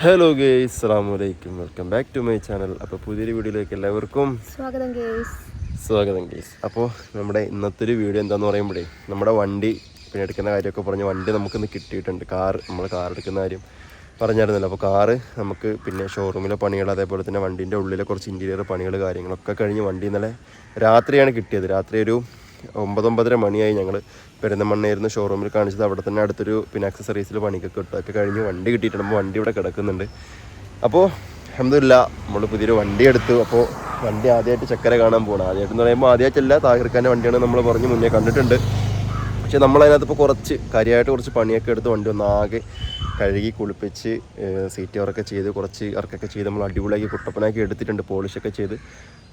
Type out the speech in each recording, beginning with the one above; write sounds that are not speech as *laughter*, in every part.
Hello guys അസ്സാം വലൈക്കും welcome back to my channel അപ്പോൾ പുതിയൊരു വീഡിയോയിലേക്ക് എല്ലാവർക്കും സ്വാഗതം ഗേയ്സ് സ്വാഗതം ഗേയ്സ് അപ്പോൾ നമ്മുടെ ഇന്നത്തെ ഒരു വീഡിയോ എന്താണെന്ന് പറയുമ്പോഴേ നമ്മുടെ വണ്ടി പിന്നെ എടുക്കുന്ന കാര്യമൊക്കെ പറഞ്ഞ് വണ്ടി നമുക്കിന്ന് കിട്ടിയിട്ടുണ്ട്. കാർ നമ്മൾ കാർ എടുക്കുന്ന കാര്യം പറഞ്ഞായിരുന്നല്ലോ. അപ്പോൾ കാറ് നമുക്ക് പിന്നെ ഷോറൂമിലെ പണികൾ അതേപോലെ തന്നെ വണ്ടീന്റെ ഉള്ളിലെ കുറച്ച് ഇന്റീരിയർ പണികൾ കാര്യങ്ങളൊക്കെ കഴിഞ്ഞ് വണ്ടി ഇന്നലെ രാത്രിയാണ് കിട്ടിയത്. രാത്രി ഒരു ഒമ്പതൊമ്പതര മണിയായി ഞങ്ങൾ പെരുന്തമണ്ണയായിരുന്നു ഷോറൂമിൽ കാണിച്ചത്. അവിടെ തന്നെ അടുത്തൊരു പിന്നെ അക്സസറീസിൽ പണിക്കൊക്കെ ഇട്ടു. അതൊക്കെ കഴിഞ്ഞ് വണ്ടി കിട്ടിയിട്ടുണ്ട്. വണ്ടി ഇവിടെ കിടക്കുന്നുണ്ട്. അപ്പോൾ അഹമ്മദില്ല നമ്മൾ പുതിയൊരു വണ്ടി എടുത്തു. അപ്പോൾ വണ്ടി ആദ്യമായിട്ട് ചക്കര കാണാൻ പോകണം ആദ്യമായിട്ട് എന്ന് പറയുമ്പോൾ ആദ്യമായിട്ടല്ല താഹിർഖാന്റെ വണ്ടിയാണ് നമ്മൾ പറഞ്ഞ് മുന്നേ കണ്ടിട്ടുണ്ട്. പക്ഷേ നമ്മളതിനകത്ത് ഇപ്പോൾ കുറച്ച് കാര്യമായിട്ട് കുറച്ച് പണിയൊക്കെ എടുത്ത് വണ്ടി ഒന്ന് ആകെ കഴുകി കുളിപ്പിച്ച് സീറ്റ് വർക്കൊക്കെ ചെയ്ത് കുറച്ച് ഇറക്കൊക്കെ ചെയ്ത് നമ്മൾ അടിപൊളിയാക്കി കുട്ടപ്പനാക്കി എടുത്തിട്ടുണ്ട്. പോളിഷൊക്കെ ചെയ്ത്.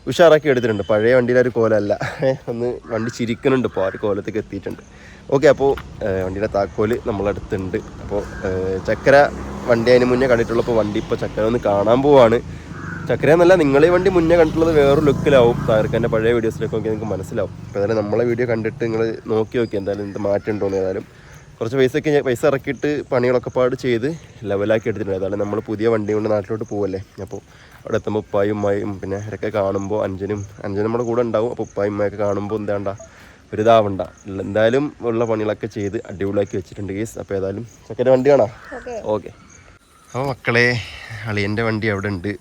ഉഷാറാക്കി എടുത്തിട്ടുണ്ട്. പഴയ വണ്ടിയിലെ ഒരു കോലമല്ല ഒന്ന് വണ്ടി ചിരിക്കുന്നുണ്ട്. ഇപ്പോൾ ആ ഒരു കോലത്തേക്ക് എത്തിയിട്ടുണ്ട്. ഓക്കെ അപ്പോൾ വണ്ടിയുടെ താക്കോൽ നമ്മളടുത്തുണ്ട്. അപ്പോൾ ചക്കര വണ്ടി അതിന് മുന്നേ കണ്ടിട്ടുള്ളപ്പോൾ വണ്ടി ഇപ്പോൾ ചക്കര ഒന്ന് കാണാൻ പോവാണ്. ചക്കര എന്നല്ല നിങ്ങളീ വണ്ടി മുന്നേ കണ്ടിട്ടുള്ളത് വേറെ ലുക്കിലാവും. താർക്കാന്റെ പഴയ വീഡിയോസിലൊക്കെ നോക്കി നിങ്ങൾക്ക് മനസ്സിലാവും. അപ്പോൾ ഏതായാലും നമ്മളെ വീഡിയോ കണ്ടിട്ട് നിങ്ങൾ നോക്കി നോക്കി എന്തായാലും എന്ത് മാറ്റം ഏതായാലും കുറച്ച് പൈസയൊക്കെ പൈസ ഇറക്കിയിട്ട് പണികളൊക്കെ പാട് ചെയ്ത് ലെവലാക്കി എടുത്തിട്ടുണ്ട്. അതാണ് നമ്മൾ പുതിയ വണ്ടി കൊണ്ട് നാട്ടിലോട്ട് പോവല്ലേ. അപ്പോൾ അവിടെ എത്തുമ്പോൾ ഉപ്പായും ഉമ്മായും പിന്നെ ഇവരൊക്കെ കാണുമ്പോൾ അഞ്ചനും അഞ്ചനും നമ്മുടെ കൂടെ ഉണ്ടാവും. അപ്പോൾ ഉപ്പായും ഉമ്മയൊക്കെ കാണുമ്പോൾ എന്താണ്ട ഒരു ഇതാവണ്ട എന്തായാലും ഉള്ള പണികളൊക്കെ ചെയ്ത് അടിപൊളിയാക്കി വെച്ചിട്ടുണ്ട് കേസ് അപ്പോൾ ഏതായാലും ചക്കന്റെ വണ്ടി കാണാം. ഓക്കെ. അപ്പോൾ മക്കളെ അളിയന്റെ വണ്ടി അവിടെ ഉണ്ട്.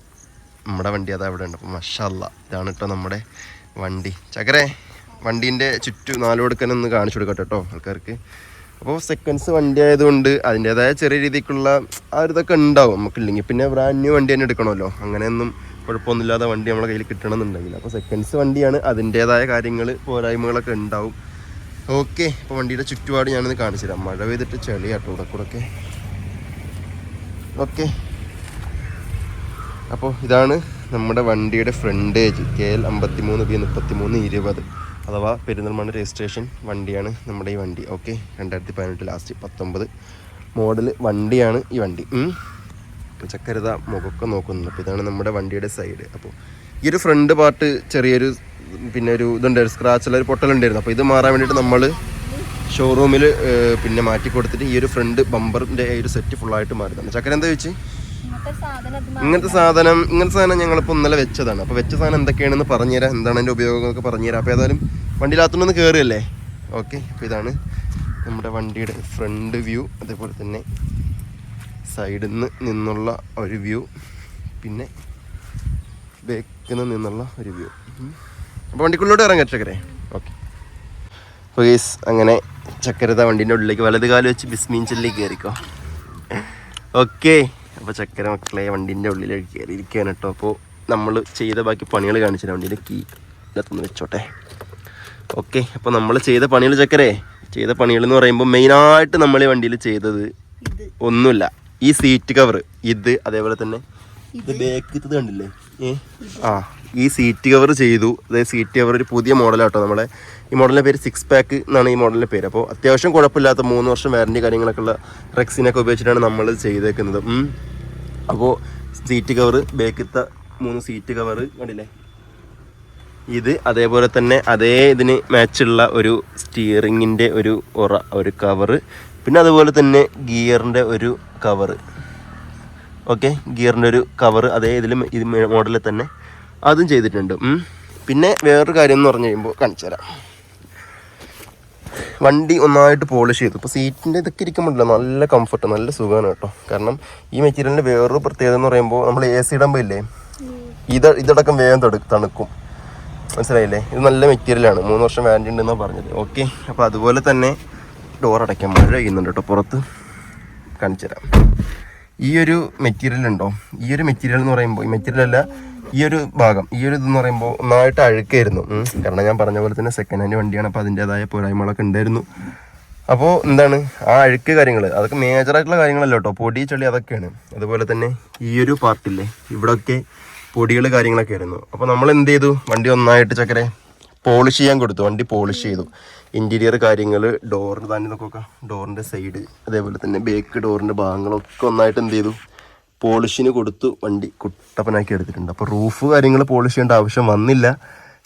നമ്മുടെ വണ്ടി അത് അവിടെ ഉണ്ട്. അപ്പോൾ മഷല്ല ഇതാണ് കേട്ടോ നമ്മുടെ വണ്ടി. ചക്കരെ വണ്ടീന്റെ ചുറ്റും നാല് കൊടുക്കാനൊന്ന് കാണിച്ചു കൊടുക്കട്ടെ കേട്ടോ ആൾക്കാർക്ക്. അപ്പോൾ സെക്കൻഡ്സ് വണ്ടി ആയതുകൊണ്ട് അതിന്റേതായ ചെറിയ രീതിക്കുള്ള ആ ഒരു ഇതൊക്കെ ഉണ്ടാവും. നമുക്കില്ലെങ്കിൽ പിന്നെ ബ്രാൻഡ് ന്യൂ വണ്ടി തന്നെ എടുക്കണമല്ലോ. അങ്ങനെയൊന്നും കുഴപ്പമൊന്നുമില്ലാതെ വണ്ടി നമ്മളെ കയ്യിൽ കിട്ടണമെന്നുണ്ടെങ്കിൽ. അപ്പോൾ സെക്കൻഡ്സ് വണ്ടിയാണ് അതിന്റേതായ കാര്യങ്ങൾ പോരായ്മകളൊക്കെ ഉണ്ടാവും. ഓക്കെ അപ്പോൾ വണ്ടിയുടെ ചുറ്റുപാട് ഞാനൊന്ന് കാണിച്ചു തരാം. മഴ പെയ്തിട്ട് ചെളി കേട്ടോ ഇവിടെ കൂടെ ഓക്കെ അപ്പോൾ ഇതാണ് നമ്മുടെ വണ്ടിയുടെ ഫ്രണ്ടേജ് കെ എൽ അമ്പത്തി മൂന്ന് ബി മുപ്പത്തി മൂന്ന് ഇരുപത്. അഥവാ പെരുന്തൽമണ്ണ രജിസ്ട്രേഷൻ വണ്ടിയാണ് നമ്മുടെ ഈ വണ്ടി. ഓക്കെ രണ്ടായിരത്തി പതിനെട്ട് ലാസ്റ്റ് പത്തൊമ്പത് മോഡൽ വണ്ടിയാണ് ഈ വണ്ടി. ചക്കരത മുഖമൊക്കെ നോക്കുന്നുണ്ട് അപ്പോൾ ഇതാണ് നമ്മുടെ വണ്ടിയുടെ സൈഡ് അപ്പോൾ ഈ ഒരു ഫ്രണ്ട് പാർട്ട് ചെറിയൊരു പിന്നെ ഒരു ഇതുണ്ടായിരുന്നു. സ്ക്രാച്ചുള്ള ഒരു പൊട്ടലുണ്ടായിരുന്നു. അപ്പോൾ ഇത് മാറാൻ വേണ്ടിയിട്ട് നമ്മൾ ഷോറൂമിൽ പിന്നെ മാറ്റി കൊടുത്തിട്ട് ഈ ഒരു ഫ്രണ്ട് ബമ്പറിന്റെ ഒരു സെറ്റ് ഫുള്ളായിട്ട് മാറുന്നുണ്ട്. ചക്കര എന്താ ചോദിച്ചു? ഇങ്ങനത്തെ സാധനം ഇങ്ങനത്തെ സാധനം ഞങ്ങളിപ്പോൾ ഇന്നലെ വെച്ചതാണ്. അപ്പോൾ വെച്ച സാധനം എന്തൊക്കെയാണെന്ന് പറഞ്ഞുതരാം എന്താണ് അതിന്റെ ഉപയോഗമൊക്കെ പറഞ്ഞുതരാം അപ്പോൾ ഏതായാലും വണ്ടിയിലാത്തുനിന്ന് കേറിയല്ലേ? ഓക്കെ അപ്പോൾ ഇതാണ് നമ്മുടെ വണ്ടിയുടെ ഫ്രണ്ട് വ്യൂ അതേപോലെ തന്നെ സൈഡിൽ നിന്ന് നിന്നുള്ള ഒരു വ്യൂ പിന്നെ ബേക്കിൽ നിന്ന് നിന്നുള്ള ഒരു വ്യൂ അപ്പോൾ വണ്ടിക്കുള്ളിലോട്ട് ഇറങ്ങാം ചക്കരെ ഓക്കെ അപ്പോൾ ഗേസ് അങ്ങനെ ചക്കരത വണ്ടീന്റെ ഉള്ളിലേക്ക് വലത് കാലം വെച്ച് ബിസ്മീൻ ചെല്ലിലേക്ക് കയറിക്കോ. ഓക്കെ അപ്പോൾ ചക്കര മക്കളെ വണ്ടീന്റെ ഉള്ളിലേക്ക് കയറിയിരിക്കുകയാണ് കേട്ടോ അപ്പോൾ നമ്മൾ ചെയ്ത ബാക്കി പണികൾ കാണിച്ചില്ല വണ്ടീന്റെ കീ ഇതിനകത്തൊന്ന് വെച്ചോട്ടെ. ഓക്കെ അപ്പോൾ നമ്മൾ ചെയ്ത പണികൾ ചക്കരെ ചെയ്ത പണികൾ എന്ന് പറയുമ്പോൾ മെയിനായിട്ട് നമ്മൾ ഈ വണ്ടിയിൽ ചെയ്തത് ഒന്നുമില്ല. ഈ സീറ്റ് കവർ ഇത് അതേപോലെ തന്നെ ഇത് ബേക്ക് ഇത് കണ്ടില്ലേ? ഏ? ആ ഈ സീറ്റ് കവർ ചെയ്തു. അതായത് സീറ്റ് കവർ ഒരു പുതിയ മോഡലാട്ടോ നമ്മളെ. ഈ മോഡലിന്റെ പേര് സിക്സ് പാക്ക് എന്നാണ് ഈ മോഡലിന്റെ പേര്. അപ്പോൾ അത്യാവശ്യം കുഴപ്പമില്ലാത്ത മൂന്ന് വർഷം വാറന്റി കാര്യങ്ങളൊക്കെ ഉള്ള റെക്സിനൊക്കെ ഉപയോഗിച്ചിട്ടാണ് നമ്മൾ ചെയ്തേക്കുന്നത്. അപ്പോൾ സീറ്റ് കവറ് ബേക്കത്തെ മൂന്ന് സീറ്റ് കവറ് കണ്ടില്ലേ? ഇത് അതേപോലെ തന്നെ അതേ ഇതിന് മാച്ചുള്ള ഒരു സ്റ്റിയറിങ്ങിന്റെ ഒരു ഉറ ഒരു കവറ് പിന്നെ അതുപോലെ തന്നെ ഗിയറിന്റെ ഒരു കവറ് ഓക്കെ ഗിയറിന്റെ ഒരു കവറ് അതേ ഇതിലും ഇത് മോഡലിൽ തന്നെ. അതും ചെയ്തിട്ടുണ്ട്. പിന്നെ വേറൊരു കാര്യം എന്ന് പറഞ്ഞു കഴിയുമ്പോൾ കാണിച്ചു തരാം വണ്ടി ഒന്നായിട്ട് പോളിഷ് ചെയ്തു. ഇപ്പോൾ സീറ്റിന്റെ ഇതൊക്കെ ഇരിക്കുമ്പോഴല്ലോ നല്ല കംഫർട്ട് നല്ല സുഖമാണ് കേട്ടോ. കാരണം ഈ മെറ്റീരിയലിന്റെ വേറൊരു പ്രത്യേകത എന്ന് പറയുമ്പോൾ നമ്മൾ എ സി ഇടുമ്പോൾ ഇല്ലേ? ഇത് ഇതടക്കം വേഗം തണുക്കും. മനസ്സിലായില്ലേ? ഇത് നല്ല മെറ്റീരിയലാണ് മൂന്ന് വർഷം വാറന്റി ഉണ്ടെന്നാണ് പറഞ്ഞത്. ഓക്കെ അപ്പോൾ അതുപോലെ തന്നെ ഡോർ അടയ്ക്കാൻ മഴ പെയ്യുന്നുണ്ട് കേട്ടോ. പുറത്ത് കാണിച്ചു തരാം ഈ ഒരു മെറ്റീരിയൽ ഉണ്ടോ? ഈ ഒരു മെറ്റീരിയൽ എന്ന് പറയുമ്പോൾ ഈ മെറ്റീരിയൽ അല്ല ഈ ഒരു ഭാഗം ഈ ഒരു ഇതെന്ന് പറയുമ്പോൾ ഒന്നായിട്ട് അഴുക്കായിരുന്നു. കാരണം ഞാൻ പറഞ്ഞ പോലെ തന്നെ സെക്കൻഡ് ഹാൻഡ് വണ്ടിയാണ് അപ്പോൾ അതിന്റെതായ പോരായ്മകളൊക്കെ ഉണ്ടായിരുന്നു. അപ്പോൾ എന്താണ് ആ അഴുക്ക് കാര്യങ്ങൾ അതൊക്കെ മേജറായിട്ടുള്ള കാര്യങ്ങളല്ല കേട്ടോ പൊടി ചെളി അതൊക്കെയാണ്. അതുപോലെ തന്നെ ഈ ഒരു പാർട്ടില്ലേ ഇവിടെയൊക്കെ പൊടികൾ കാര്യങ്ങളൊക്കെ ആയിരുന്നു. അപ്പോൾ നമ്മൾ എന്ത് ചെയ്തു? വണ്ടി ഒന്നായിട്ട് ചക്കരെ പോളിഷ് ചെയ്യാൻ കൊടുത്തു വണ്ടി പോളിഷ് ചെയ്തു. ഇന്റീരിയർ കാര്യങ്ങൾ ഡോറിന്റെ തന്നെ ഇതൊക്കെ ഡോറിന്റെ സൈഡ് അതേപോലെ തന്നെ ബേക്ക് ഡോറിന്റെ ഭാഗങ്ങളൊക്കെ ഒന്നായിട്ട് എന്ത് ചെയ്തു? പോളിഷിന് കൊടുത്തു വണ്ടി കുട്ടപ്പനാക്കി എടുത്തിട്ടുണ്ട്. അപ്പോൾ റൂഫ് കാര്യങ്ങൾ പോളിഷ് ചെയ്യേണ്ട ആവശ്യം വന്നില്ല.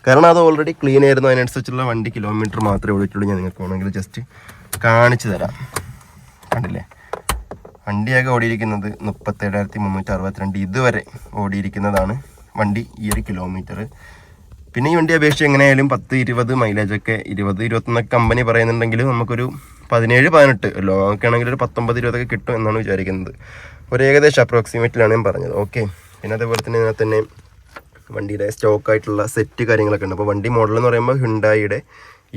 കാരണം അത് ഓൾറെഡി ക്ലീൻ ആയിരുന്നു. അതിനനുസരിച്ചുള്ള വണ്ടി കിലോമീറ്റർ മാത്രമേ ഓടിയിട്ടുള്ളൂ. ഞാൻ നിങ്ങൾക്ക് വേണമെങ്കിൽ ജസ്റ്റ് കാണിച്ചു തരാം. കണ്ടില്ലേ? വണ്ടിയാകെ ഓടിയിരിക്കുന്നത് മുപ്പത്തേഴായിരത്തി മുന്നൂറ്റി അറുപത്തിരണ്ട് ഇതുവരെ ഓടിയിരിക്കുന്നതാണ് വണ്ടി ഈ ഒരു കിലോമീറ്റർ പിന്നെ ഈ വണ്ടി അപേക്ഷിച്ച് എങ്ങനെയായാലും പത്ത് ഇരുപത് മൈലേജൊക്കെ ഇരുപത് ഇരുപത്തൊന്നൊക്കെ കമ്പനി പറയുന്നുണ്ടെങ്കിലും നമുക്കൊരു പതിനേഴ് പതിനെട്ട്. ലോങ് ആണെങ്കിൽ ഒരു പത്തൊമ്പത് ഇരുപതൊക്കെ കിട്ടും എന്നാണ് വിചാരിക്കുന്നത്. ഒരു ഏകദേശം അപ്രോക്സിമേറ്റിലാണ് ഞാൻ പറഞ്ഞത്. ഓക്കെ പിന്നെ അതേപോലെ തന്നെ ഇതിനകത്ത് തന്നെ വണ്ടിയുടെ സ്റ്റോക്കായിട്ടുള്ള സെറ്റ് കാര്യങ്ങളൊക്കെ ഉണ്ട്. അപ്പോൾ വണ്ടി മോഡൽ എന്ന് പറയുമ്പോൾ ഹുണ്ടായിയുടെ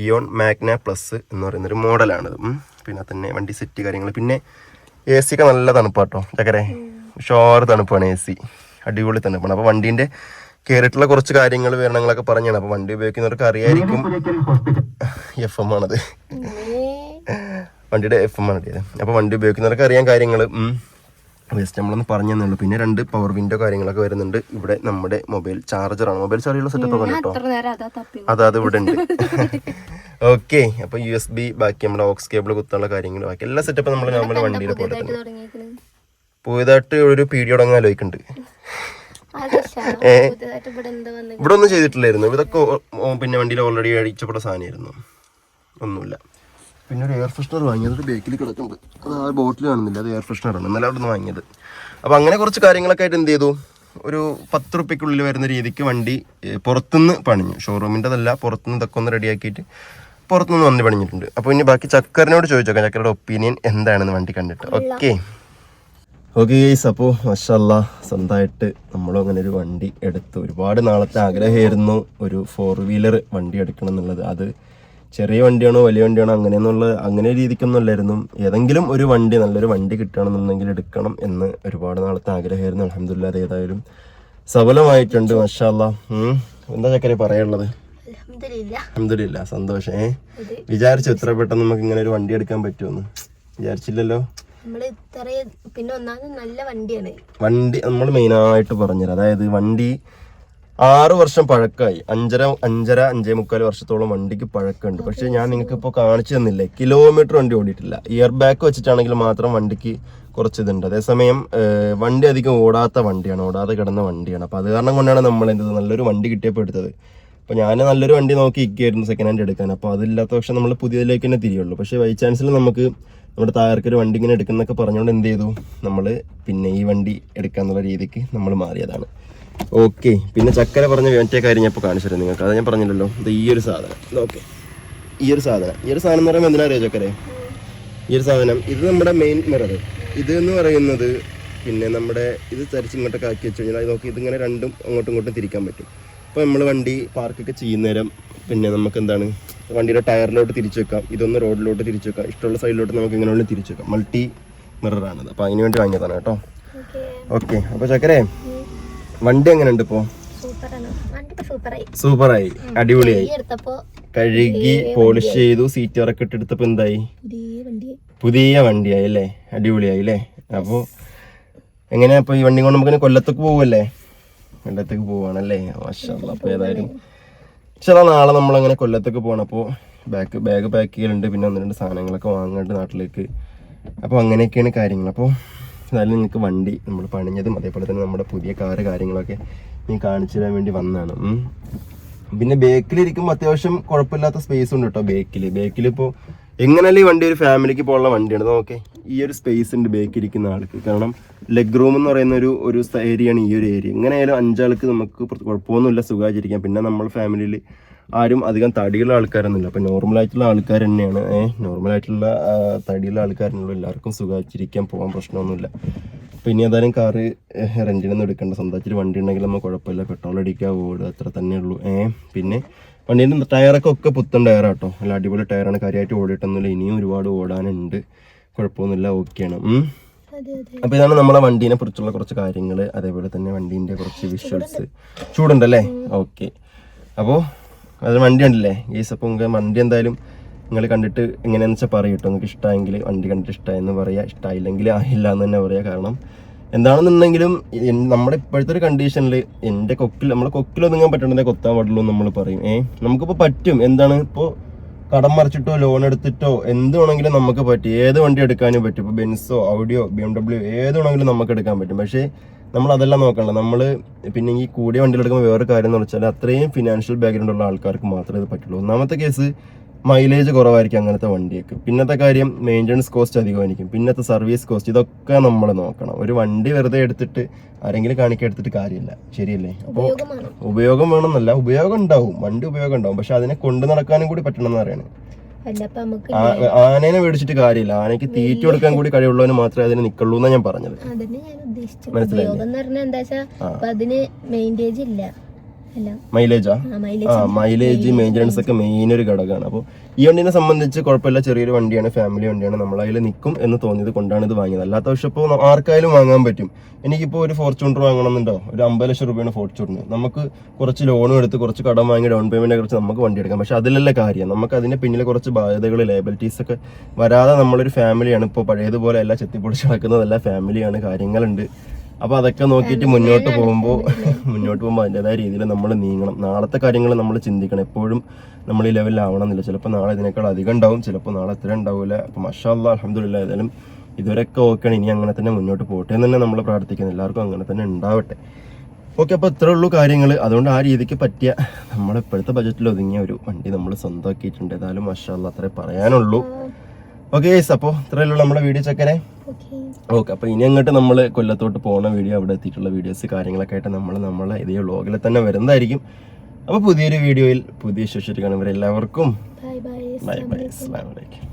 ഇയോൺ മാഗ്ന പ്ലസ് എന്ന് പറയുന്നൊരു മോഡലാണിത്. പിന്നെ തന്നെ വണ്ടി സെറ്റ് കാര്യങ്ങൾ പിന്നെ എ സി ഒക്കെ നല്ല തണുപ്പാട്ടോ ചക്കരെ. ഷോർ തണുപ്പാണ് എ സി അടിപൊളി തണുപ്പാണ്. അപ്പോൾ വണ്ടീന്റെ കയറിയിട്ടുള്ള കുറച്ച് കാര്യങ്ങൾ വിവരണങ്ങളൊക്കെ പറഞ്ഞാണ്. അപ്പോൾ വണ്ടി ഉപയോഗിക്കുന്നവർക്ക് അറിയായിരിക്കും എഫ് എം ആണത്. വണ്ടിയുടെ എഫ് എം ആണ് അപ്പോൾ വണ്ടി ഉപയോഗിക്കുന്നവർക്ക് അറിയാൻ കാര്യങ്ങൾ ജസ്റ്റ് നമ്മളൊന്ന് പറഞ്ഞു തന്നുള്ളൂ പിന്നെ രണ്ട് പവർ വിൻഡോ കാര്യങ്ങളൊക്കെ വരുന്നുണ്ട്. ഇവിടെ നമ്മുടെ മൊബൈൽ ചാർജറാണ് മൊബൈൽ ചാർജറുള്ള സെറ്റപ്പ് കേട്ടോ അതാത് ഇവിടെ ഉണ്ട്. ഓക്കെ അപ്പൊ യു എസ് ബി ബാക്കി നമ്മുടെ ഓക്സ് കേബിൾ കുത്താനുള്ള കാര്യങ്ങൾ ബാക്കി എല്ലാ സെറ്റപ്പ് നമ്മൾ നമ്മുടെ വണ്ടിയിൽ പോലെ തന്നെ. പുതിയതായിട്ട് ഒരു പീഡി തുടങ്ങാൻ ആലോചിക്കുന്നുണ്ട്? *laughs* ഇവിടെ ഒന്നും ചെയ്തിട്ടില്ലായിരുന്നു. ഇതൊക്കെ പിന്നെ വണ്ടിയിൽ ഓൾറെഡി അടിച്ചപ്പെട്ട സാധനമായിരുന്നു. ഒന്നുമില്ല. പിന്നെ ഒരു എയർ ഫ്രഷ്നർ വാങ്ങിയത് ഒരു ബേക്കിൽ കിടക്കുന്നുണ്ട് അത് ആ ബോട്ടിൽ കാണുന്നില്ല അത് എയർ ഫ്രഷ്നറാണ് ഇന്നലെ അവിടെ നിന്ന് വാങ്ങിയത്. അപ്പോൾ അങ്ങനെ കുറച്ച് കാര്യങ്ങളൊക്കെ ആയിട്ട് എന്ത് ചെയ്തു? ഒരു പത്ത് റുപ്യക്കുള്ളിൽ വരുന്ന രീതിക്ക് വണ്ടി പുറത്തുനിന്ന് പണിഞ്ഞു. ഷോറൂമിന്റെതല്ല പുറത്തുനിന്ന് ഇതൊക്കെ ഒന്ന് റെഡിയാക്കിയിട്ട് പുറത്തുനിന്ന് വണ്ടി പണിഞ്ഞിട്ടുണ്ട്. അപ്പോൾ ഇനി ബാക്കി ചക്കറിനോട് ചോദിച്ചോക്കാം ചക്കരയുടെ ഒപ്പീനിയൻ എന്താണെന്ന് വണ്ടി കണ്ടിട്ട്. ഓക്കെ ഓക്കെ ഗൈസ് അപ്പോൾ മഷല്ല സ്വന്തമായിട്ട് നമ്മളും അങ്ങനെ ഒരു വണ്ടി എടുത്തു ഒരുപാട് നാളത്തെ ആഗ്രഹമായിരുന്നു ഒരു ഫോർ വീലർ വണ്ടി എടുക്കണം എന്നുള്ളത്. അത് ചെറിയ വണ്ടിയാണോ വലിയ വണ്ടിയാണോ അങ്ങനെയെന്നുള്ള അങ്ങനെ രീതിക്കൊന്നുമല്ലായിരുന്നു. ഏതെങ്കിലും ഒരു വണ്ടി നല്ലൊരു വണ്ടി കിട്ടണമെന്നുണ്ടെങ്കിൽ എടുക്കണം എന്ന് ഒരുപാട് നാളത്തെ ആഗ്രഹമായിരുന്നു. അലഹമില്ല അത് ഏതായാലും സഫലമായിട്ടുണ്ട് മഷാല്ല എന്താ ചക്കരെ പറയാനുള്ളത്. അലഹമില്ല സന്തോഷം. ഏ? വിചാരിച്ചു എത്ര പെട്ടെന്ന് നമുക്ക് ഇങ്ങനെ ഒരു വണ്ടി എടുക്കാൻ പറ്റുമെന്ന്. വിചാരിച്ചില്ലല്ലോ? പിന്നെ ഒന്നാമത് നല്ല വണ്ടിയാണ്. വണ്ടി നമ്മൾ മെയിനായിട്ട് പറഞ്ഞുതരാം. അതായത് വണ്ടി ആറ് വർഷം പഴക്കമായി അഞ്ചര അഞ്ചര അഞ്ചേ മുക്കാൽ വർഷത്തോളം വണ്ടിക്ക് പഴക്കമുണ്ട്. പക്ഷെ ഞാൻ നിങ്ങൾക്ക് ഇപ്പോൾ കാണിച്ചു തന്നില്ലേ? കിലോമീറ്റർ വണ്ടി ഓടിയിട്ടില്ല. ഇയർ ബാക്ക് വെച്ചിട്ടാണെങ്കിൽ മാത്രം വണ്ടിക്ക് കുറച്ച് ഇതുണ്ട്. അതേസമയം വണ്ടി അധികം ഓടാത്ത വണ്ടിയാണ്. ഓടാതെ കിടന്ന വണ്ടിയാണ്. അപ്പോൾ അത് കാരണം കൊണ്ടാണ് നമ്മൾ എന്ത് നല്ലൊരു വണ്ടി കിട്ടിയപ്പോൾ എടുത്തത്. അപ്പോൾ ഞാൻ നല്ലൊരു വണ്ടി നോക്കി ഇരിക്കുകയായിരുന്നു സെക്കൻഡ് ഹാൻഡ് എടുക്കാൻ. അപ്പോൾ അതില്ലാത്ത പക്ഷെ നമ്മൾ പുതിയതിലേക്ക് തന്നെ തിരിയുള്ളൂ. പക്ഷേ ബൈ ചാൻസിൽ നമുക്ക് നമ്മുടെ താഴേക്കൊരു വണ്ടി ഇങ്ങനെ എടുക്കുന്നൊക്കെ പറഞ്ഞുകൊണ്ട് എന്ത് ചെയ്തു? നമ്മൾ പിന്നെ ഈ വണ്ടി എടുക്കാന്നുള്ള രീതിക്ക് നമ്മൾ മാറിയതാണ്. ഓക്കെ പിന്നെ ചക്കര പറഞ്ഞ മറ്റേ കാര്യം ഞാൻ ഇപ്പോൾ കാണിച്ചു നിങ്ങൾക്ക്. അത് ഞാൻ പറഞ്ഞില്ലല്ലോ. ഇത് ഈ ഒരു സാധനം. ഓക്കെ. ഈ ഒരു സാധനം. ഈ ഒരു സാധനം എന്ന് പറയുമ്പോൾ എന്തിനാ അറിയാം ചക്കരെ? ഈ ഒരു സാധനം ഇത് നമ്മുടെ മെയിൻ മിറർ ഇത് എന്ന് പറയുന്നത് പിന്നെ നമ്മുടെ ഇത് തരിച്ച് ഇങ്ങോട്ടൊക്കെ ആക്കി വെച്ച് കഴിഞ്ഞാൽ നോക്കി ഇതിങ്ങനെ രണ്ടും അങ്ങോട്ടും ഇങ്ങോട്ടും തിരിക്കാൻ പറ്റും. അപ്പോൾ നമ്മൾ വണ്ടി പാർക്കൊക്കെ ചെയ്യുന്നേരം പിന്നെ നമുക്ക് എന്താണ്? വണ്ടിയുടെ ടയറിലോട്ട് തിരിച്ചു വെക്കാം. ഇതൊന്ന് റോഡിലോട്ട് തിരിച്ചു വെക്കാം. ഇഷ്ടമുള്ള സൈഡിലോട്ട് നമുക്ക് ഇങ്ങനെ തിരിച്ചു വെക്കാം. മൾട്ടി മിററാണത് അപ്പോൾ അതിന് വേണ്ടി വാങ്ങിയതാണ് കേട്ടോ. ഓക്കെ. അപ്പോൾ ചക്കരെ വണ്ടി എങ്ങനെയുണ്ട് ഇപ്പോൾ സൂപ്പറായി. അടിപൊളിയായി. കഴുകി പോളിഷ് ചെയ്തു സീറ്റ് ഇറക്കി ഇട്ടെടുത്തപ്പോൾ എന്തായി? പുതിയ വണ്ടി പുതിയ വണ്ടിയായി അല്ലേ? അടിപൊളിയായി അല്ലേ? അപ്പോൾ എങ്ങനെയാ അപ്പോൾ ഈ വണ്ടി കൊണ്ട് നമുക്ക് കൊല്ലത്തേക്ക് പോവല്ലേ കൊല്ലത്തേക്ക് പോവാണല്ലേ? മാഷാ അപ്പോൾ ഏതായാലും ചില നാളെ നമ്മളങ്ങനെ കൊല്ലത്തേക്ക് പോകണം അപ്പോൾ ബാഗ് ബാഗ് പാക്ക് ചെയ്യലുണ്ട്. പിന്നെ ഒന്ന് രണ്ട് സാധനങ്ങളൊക്കെ വാങ്ങാണ്ട് നാട്ടിലേക്ക്. അപ്പോൾ അങ്ങനെയൊക്കെയാണ് കാര്യങ്ങൾ. അപ്പോൾ എന്തായാലും നിങ്ങൾക്ക് വണ്ടി നമ്മൾ പണിഞ്ഞതും അതേപോലെ തന്നെ നമ്മുടെ പുതിയ കാറ് കാര്യങ്ങളൊക്കെ ഞാൻ കാണിച്ചു തരാൻ വേണ്ടി വന്നതാണ്. പിന്നെ ബേക്കിലിരിക്കുമ്പോൾ അത്യാവശ്യം കുഴപ്പമില്ലാത്ത സ്പേസ് ഉണ്ട് കേട്ടോ ബേക്കിൽ ഇപ്പോൾ എങ്ങനെയല്ലേ ഈ വണ്ടി ഒരു ഫാമിലിക്ക് പോകാനുള്ള വണ്ടിയാണ്? നോക്കെ ഈ ഒരു സ്പേസ് ഉണ്ട് ബേക്കിരിക്കുന്ന ആൾക്ക്. കാരണം ലെഗ് റൂം എന്ന് പറയുന്ന ഒരു ഒരു ഏരിയയാണ് ഈ ഒരു ഏരിയ എങ്ങനെയായാലും അഞ്ചാൾക്ക് നമുക്ക് കുഴപ്പമൊന്നുമില്ല സുഖമായിട്ടിരിക്കാം. പിന്നെ നമ്മൾ ഫാമിലിയിൽ ആരും അധികം തടിയുള്ള ആൾക്കാരൊന്നുമില്ല. അപ്പോൾ നോർമലായിട്ടുള്ള ആൾക്കാർ തന്നെയാണ്. ഏഹ് നോർമലായിട്ടുള്ള തടിയുള്ള ആൾക്കാരുള്ള എല്ലാവർക്കും സുഖമായിട്ടിരിക്കാൻ പോകാൻ പ്രശ്നമൊന്നുമില്ല. അപ്പോൾ ഇനി ഏതായാലും കാറ് റെന്റിനൊന്നും എടുക്കേണ്ട. സ്വന്തമായിട്ട് വണ്ടി ഉണ്ടെങ്കിൽ നമ്മൾ കുഴപ്പമില്ല. പെട്രോൾ അടിക്കാൻ ഓടുക അത്ര തന്നെ ഉള്ളൂ. ഏഹ് പിന്നെ വണ്ടീന്റെ ടയറൊക്കെ ഒക്കെ പുത്തൻ ടയറാട്ടോ അല്ല അടിപൊളി ടയറാണ് കാര്യമായിട്ട് ഓടിയിട്ടൊന്നുമില്ല. ഇനിയും ഒരുപാട് ഓടാനുണ്ട്. കുഴപ്പമൊന്നുമില്ല ഓക്കെയാണ് അപ്പോൾ ഇതാണ് നമ്മളെ വണ്ടീനെ കുറിച്ചുള്ള കുറച്ച് കാര്യങ്ങൾ അതേപോലെ തന്നെ വണ്ടീന്റെ കുറച്ച് വിഷ്വൽസ് ചൂടുണ്ടല്ലേ? ഓക്കെ അപ്പോൾ അത് വണ്ടി ഉണ്ടല്ലേ? ഗേസ് അപ്പോൾ നിങ്ങൾക്ക് വണ്ടി എന്തായാലും നിങ്ങൾ കണ്ടിട്ട് എങ്ങനെയാണെന്ന് വെച്ചാൽ പറയും കേട്ടോ നിങ്ങൾക്ക് ഇഷ്ടമായെങ്കിൽ വണ്ടി കണ്ടിട്ട് ഇഷ്ടമായെന്ന് പറയാം. ഇഷ്ടമായില്ലെങ്കിൽ ആയില്ല എന്ന് തന്നെ പറയാം. കാരണം എന്താണെന്നുണ്ടെങ്കിലും നമ്മുടെ ഇപ്പോഴത്തെ ഒരു കണ്ടീഷനിൽ എന്റെ കൊക്കിൽ നമ്മളെ കൊക്കിലൊതുങ്ങാൻ പറ്റണതേ കൊത്താൻ പാടുള്ളൂ നമ്മൾ പറയും. ഏ? നമുക്കിപ്പോൾ പറ്റും. എന്താണ്? ഇപ്പോൾ കടം മറിച്ചിട്ടോ ലോൺ എടുത്തിട്ടോ എന്ത് വേണമെങ്കിലും നമുക്ക് പറ്റും. ഏത് വണ്ടി എടുക്കാനും പറ്റും. ഇപ്പോൾ ബെൻസോ ഔഡിയോ ബി എം ഡബ്ല്യു ഏത് വേണമെങ്കിലും നമുക്ക് എടുക്കാൻ പറ്റും. പക്ഷേ നമ്മൾ അതെല്ലാം നോക്കണ്ട. നമ്മൾ പിന്നെ ഈ കൂടിയ വണ്ടികൾ എടുക്കുമ്പോൾ വേറെ കാര്യം എന്ന് വെച്ചാൽ അത്രയും ഫിനാൻഷ്യൽ ബാക്ക്ഗ്രൗണ്ട് ഉള്ള ആൾക്കാർക്ക് മാത്രമേ ഇത് പറ്റുള്ളൂ. ഒന്നാമത്തെ കേസ് മൈലേജ് കുറവായിരിക്കും അങ്ങനത്തെ വണ്ടിയൊക്കെ. പിന്നത്തെ കാര്യം മെയിന്റനൻസ് കോസ്റ്റ് അധികമായിരിക്കും. പിന്നത്തെ സർവീസ് കോസ്റ്റ് ഇതൊക്കെ നമ്മൾ നോക്കണം. ഒരു വണ്ടി വെറുതെ എടുത്തിട്ട് ആരെങ്കിലും കാണിക്ക എടുത്തിട്ട് കാര്യമില്ല. ശരിയല്ലേ? അപ്പോൾ ഉപയോഗം വേണമെന്നല്ല ഉപയോഗം ഉണ്ടാവും. വണ്ടി ഉപയോഗം ഉണ്ടാവും. പക്ഷെ അതിനെ കൊണ്ടു നടക്കാനും കൂടി പറ്റണം എന്നറിയാണ് ആനേനെ മേടിച്ചിട്ട് കാര്യമില്ല. ആനയ്ക്ക് തീറ്റ കൊടുക്കാൻ കൂടി കഴിവുള്ളവന് മാത്രമേ അതിന് നിക്കുള്ളൂ എന്നാ ഞാൻ പറഞ്ഞത്. അതന്നെ മൈലേജാ ആ? മൈലേജ് മെയിന്റനൻസ് ഒക്കെ മെയിൻ ഒരു ഘടകമാണ്. അപ്പോൾ ഈ വണ്ടിനെ സംബന്ധിച്ച് കുഴപ്പമില്ല. ചെറിയൊരു വണ്ടിയാണ് ഫാമിലി വണ്ടിയാണ്. നമ്മൾ അതിൽ നിൽക്കും എന്ന് തോന്നിയത് കൊണ്ടാണ് ഇത് വാങ്ങിയത്. അല്ലാത്ത പക്ഷെ ഇപ്പോൾ ആർക്കായാലും വാങ്ങാൻ പറ്റും. എനിക്കിപ്പോൾ ഒരു ഫോർച്യൂണർ വാങ്ങണമെന്നുണ്ടോ ഒരു അമ്പത് ലക്ഷം രൂപയാണ് ഫോർച്യൂണർ നമുക്ക് കുറച്ച് ലോണും എടുത്ത് കുറച്ച് കടം വാങ്ങി ഡൗൺ പേയ്മെന്റ് കുറച്ച് നമുക്ക് വണ്ടി എടുക്കാം. പക്ഷെ അതിലല്ല കാര്യം? നമുക്ക് അതിന്റെ പിന്നിൽ കുറച്ച് ബാധ്യതകൾ ലയബിലിറ്റീസ് ഒക്കെ വരാതെ നമ്മളൊരു ഫാമിലിയാണ് ഇപ്പോൾ പഴയതുപോലെ അല്ല ചെത്തിപ്പൊടിച്ച് നടക്കുന്നതല്ല ഫാമിലിയാണ് കാര്യങ്ങളുണ്ട്. അപ്പോൾ അതൊക്കെ നോക്കിയിട്ട് മുന്നോട്ട് പോകുമ്പോൾ *laughs* മുന്നോട്ട് പോകുമ്പോൾ അതിന്റെതായ രീതിയിൽ നമ്മൾ നീങ്ങണം. നാളത്തെ കാര്യങ്ങൾ നമ്മൾ ചിന്തിക്കണം. എപ്പോഴും നമ്മൾ ഈ ലെവലിലാവണം എന്നില്ല ചിലപ്പോൾ നാളെ ഇതിനേക്കാൾ അധികം ഉണ്ടാവും. ചിലപ്പോൾ നാളെ ഇത്ര ഉണ്ടാവില്ല അപ്പോൾ മഷാല്ല അലഹമില്ല ഏതായാലും ഇതുവരെയൊക്കെ ഓക്കെയാണ് ഇനി അങ്ങനെ തന്നെ മുന്നോട്ട് പോട്ടെ എന്ന് തന്നെ നമ്മൾ പ്രാർത്ഥിക്കുന്നത് എല്ലാവർക്കും അങ്ങനെ തന്നെ ഉണ്ടാവട്ടെ. ഓക്കെ അപ്പോൾ ഇത്രേ ഉള്ളൂ കാര്യങ്ങൾ അതുകൊണ്ട് ആ രീതിക്ക് പറ്റിയ നമ്മുടെ ഇപ്പോഴത്തെ ബജറ്റിൽ ഒതുങ്ങിയ ഒരു വണ്ടി നമ്മൾ സ്വന്തമാക്കിയിട്ടുണ്ട്. ഏതായാലും മഷാല്ല അത്രേ പറയാനുള്ളൂ. ഓക്കെ അപ്പോൾ ഇത്രയേ ഉള്ളൂ നമ്മുടെ വീഡിയോ ചെക്കനെ. ഓക്കെ അപ്പോൾ ഇനി അങ്ങോട്ട് നമ്മൾ കൊല്ലത്തോട്ട് പോകുന്ന വീഡിയോ അവിടെ എത്തിയിട്ടുള്ള വീഡിയോസ് കാര്യങ്ങളൊക്കെ ആയിട്ട് നമ്മൾ നമ്മളെ ഇതേ വ്ളോഗിൽ തന്നെ വരുന്നതായിരിക്കും. അപ്പോൾ പുതിയൊരു വീഡിയോയിൽ പുതിയ ശേഷിച്ച് കാണുന്നവരെല്ലാവർക്കും ബൈ ബൈ ബൈ ബൈ അസ്സാം വലൈക്കും